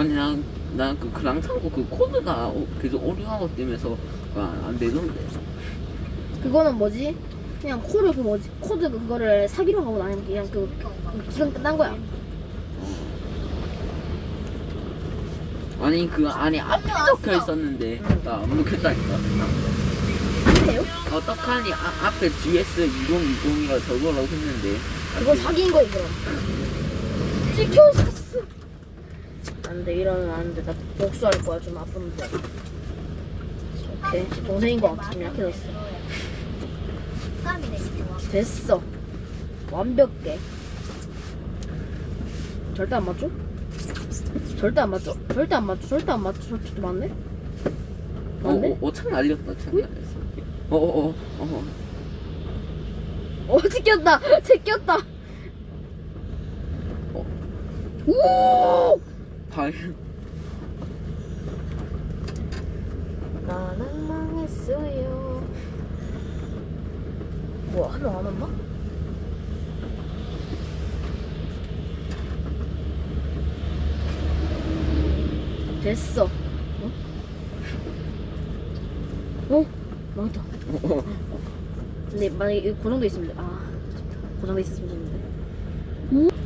아니 난난그 그랑 타고 그 코드가 오- 계속 오류하고 뜨면서 아, 안 되던데. 그거는 뭐지? 그냥 코드 그 뭐지? 코드 그거를 사기로 하고 나면 그냥 그, 그 기간 끝난 거야. 아니 그 안에 앞에 적혀 있었는데 나안 먹혔다니까. 아니에요? 어떡하니 아, 앞에 GS 2020이라 저거라고 했는데. 그거 사기인 거야 그럼. 찍혔어. 안돼 이러면 안돼 나 복수할 거야 좀 아픈데. 오케이 동생인 거 같아 좀 약해졌어. 됐어. 완벽해. 절대 안 맞죠? 절대 안 맞죠? 절대 안 맞죠? 절대 안 맞죠? 절대 맞네? 어, 맞네? 어, 어, 창 날렸다, 창 날렸어. 어, 어, 어, 어. 어, 찍혔다! 찍혔다! 어. 오! 발. 나는 망했어요. 한명안 왔나? 됐어. 어? 어? 망했다. 근데 만약에 이거 고정돼 있으면 돼. 아, 고정돼 있었으면 좋는데.